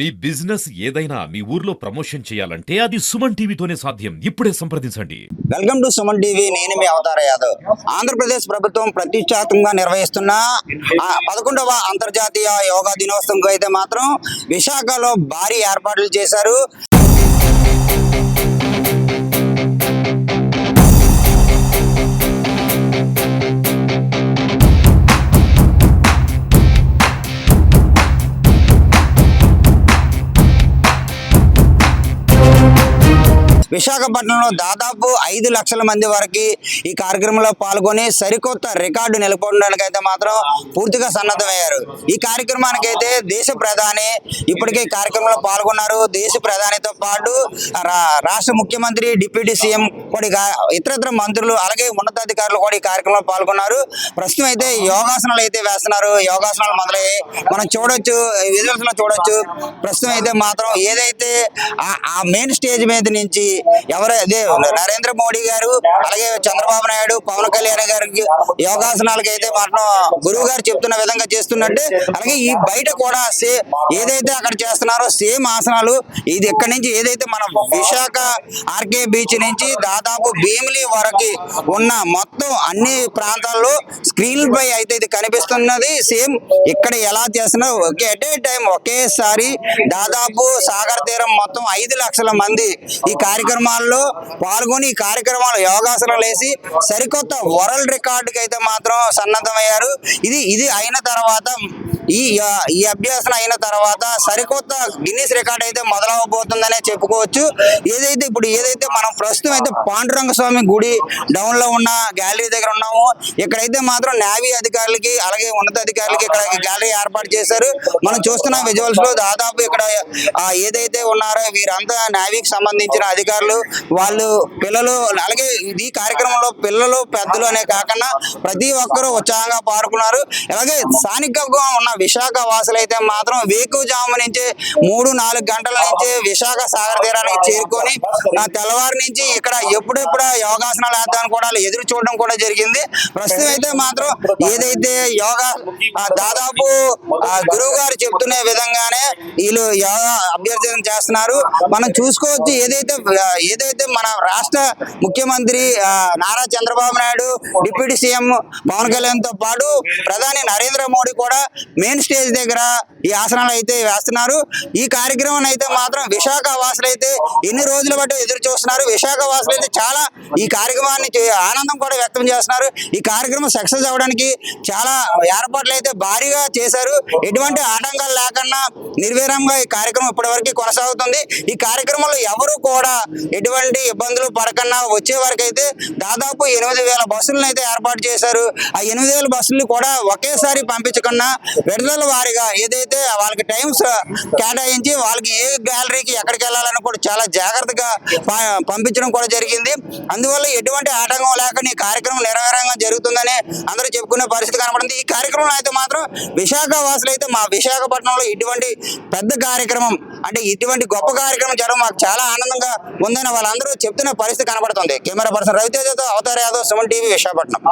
మీ business ఏదైనా మీ ఊర్లో promotion చేయాలంటే అది సుమన్ టీవీతోనే సాధ్యం. ఇప్పుడే సంప్రదించండి. Welcome to Suman TV. నేను మీ అవతార యాదవ్. ఆంధ్రప్రదేశ్ ప్రభుత్వం ప్రతిష్టాత్మకంగా నిర్వహిస్తున్న పదకొండవ అంతర్జాతీయ యోగా దినోత్సవంకి అయితే మాత్రం విశాఖలో భారీ ఏర్పాట్లు చేశారు. విశాఖపట్నంలో దాదాపు ఐదు లక్షల మంది వరకు ఈ కార్యక్రమంలో పాల్గొని సరికొత్త రికార్డు నెలకొనడానికి అయితే మాత్రం పూర్తిగా సన్నద్ధమయ్యారు. ఈ కార్యక్రమానికి అయితే దేశ ప్రధాని ఇప్పటికే ఈ కార్యక్రమంలో పాల్గొన్నారు. దేశ ప్రధానితో పాటు రా- రాష్ట్ర ముఖ్యమంత్రి డిప్యూటీ సీఎం కూడా ఇతరత్ర మంత్రులు అలాగే ఉన్నతాధికారులు కూడా ఈ కార్యక్రమంలో పాల్గొన్నారు. ప్రస్తుతం అయితే యోగాసనాలు అయితే వేస్తున్నారు. యోగాసనాలు మొదలయ్యాయి. మనం చూడొచ్చు విజువల్స్లో చూడొచ్చు. ప్రస్తుతం అయితే మాత్రం ఏదైతే ఆ- ఆ మెయిన్ స్టేజ్ మీద నుంచి ఎవరైతే నరేంద్ర మోడీ గారు అలాగే చంద్రబాబు నాయుడు పవన్ కళ్యాణ్ గారికి యోగాసనాలకి అయితే మాత్రం గురువు గారు చెప్తున్న విధంగా చేస్తున్నట్టే అలాగే ఈ బయట కూడా సే ఏదైతే అక్కడ చేస్తున్నారో సేమ్ ఆసనాలు ఇది ఇక్కడ నుంచి ఏదైతే మన విశాఖ ఆర్కే బీచ్ నుంచి దాదాపు భీమిలి వరకు ఉన్న మొత్తం అన్ని ప్రాంతాల్లో స్క్రీన్ పై అయితే ఇది కనిపిస్తున్నది సేమ్ ఇక్కడ ఎలా చేస్తున్నా ఒకే అట్ ఏ టైం ఒకేసారి దాదాపు సాగర్ తీరం మొత్తం ఐదు లక్షల మంది ఈ కార్యక్రమం కార్యక్రమాల్లో పాల్గొని ఈ కార్యక్రమాలు యోగాసనాలు వేసి సరికొత్త వరల్డ్ రికార్డుకి అయితే మాత్రం సన్నద్ధమయ్యారు. ఇది ఇది అయిన తర్వాత ఈ ఈ అభ్యాసం అయిన తర్వాత సరికొత్త గిన్నీస్ రికార్డ్ అయితే మొదలవబోతుందనే చెప్పుకోవచ్చు. ఏదైతే ఇప్పుడు ఏదైతే మనం ప్రస్తుతం అయితే పాండురంగ స్వామి గుడి డౌన్లో ఉన్న గ్యాలరీ దగ్గర ఉన్నామో ఇక్కడైతే మాత్రం నేవీ అధికారులకి అలాగే ఉన్నతాధికారులకి ఇక్కడ గ్యాలరీ ఏర్పాటు చేశారు. మనం చూస్తున్న విజువల్స్లో దాదాపు ఇక్కడ ఏదైతే ఉన్నారో వీరంతా నేవీకి సంబంధించిన అధికారులు వాళ్ళు పిల్లలు అలాగే ఈ కార్యక్రమంలో పిల్లలు పెద్దలు అనే కాకుండా ప్రతి ఒక్కరూ ఉత్సాహంగా పాల్గొన్నారు. అలాగే స్థానికంగా ఉన్న విశాఖ వాసులైతే అయితే మాత్రం వేకుజాము నుంచి మూడు నాలుగు గంటల నుంచి విశాఖ సాగర్ తీరానికి చేరుకొని తెల్లవారు నుంచి ఇక్కడ ఎప్పుడెప్పుడు యోగాసనాలు వేద్దామని కూడా ఎదురు చూడడం కూడా జరిగింది. ప్రస్తుతం అయితే మాత్రం ఏదైతే యోగా దాదాపు గురువు గారు చెప్తున్న విధంగానే వీళ్ళు యోగా అభ్యర్థన చేస్తున్నారు. మనం చూసుకోవచ్చు ఏదైతే ఏదైతే మన రాష్ట్ర ముఖ్యమంత్రి నారా చంద్రబాబు నాయుడు డిప్యూటీ సీఎం పవన్ కళ్యాణ్తో పాటు ప్రధాని నరేంద్ర మోడీ కూడా మెయిన్ స్టేజ్ దగ్గర ఈ ఆసనాలు అయితే వేస్తున్నారు. ఈ కార్యక్రమం అయితే మాత్రం విశాఖ వాసులు అయితే ఎన్ని రోజుల పాటు ఎదురు చూస్తున్నారు. విశాఖ వాసులు అయితే చాలా ఈ కార్యక్రమాన్ని ఆనందం కూడా వ్యక్తం చేస్తున్నారు. ఈ కార్యక్రమం సక్సెస్ అవ్వడానికి చాలా ఏర్పాట్లు అయితే భారీగా చేశారు. ఎటువంటి ఆటంకాలు లేకుండా నిర్వీరంగా ఈ కార్యక్రమం ఇప్పటివరకు కొనసాగుతుంది. ఈ కార్యక్రమంలో ఎవరు కూడా ఎటువంటి ఇబ్బందులు పడకుండా వచ్చే వరకు అయితే దాదాపు ఎనిమిది వేల బస్సులను అయితే ఏర్పాటు చేశారు. ఆ ఎనిమిది వేల బస్సులు కూడా ఒకేసారి పంపించకుండా విడుదల వారిగా ఏదైతే వాళ్ళకి టైమ్స్ కేటాయించి వాళ్ళకి ఏ గ్యాలరీకి ఎక్కడికి వెళ్ళాలని కూడా చాలా జాగ్రత్తగా ప- పంపించడం కూడా జరిగింది. అందువల్ల ఎటువంటి ఆటంకం లేక ఈ కార్యక్రమం నిరవేరంగా జరుగుతుందని అందరూ చెప్పుకునే పరిస్థితి కనపడింది. ఈ కార్యక్రమం అయితే మాత్రం విశాఖ వాసులు అయితే మా విశాఖపట్నంలో ఇటువంటి పెద్ద కార్యక్రమం అంటే ఇటువంటి గొప్ప కార్యక్రమం జరగడం మాకు చాలా ఆనందంగా ఉందని వాళ్ళందరూ చెప్తున్న పరిస్థితి కనబడుతుంది కెమెరా పర్సన్ రవితేజతో అవతార్ యాదవ్ సుమన్ టీవీ విశాఖపట్నం.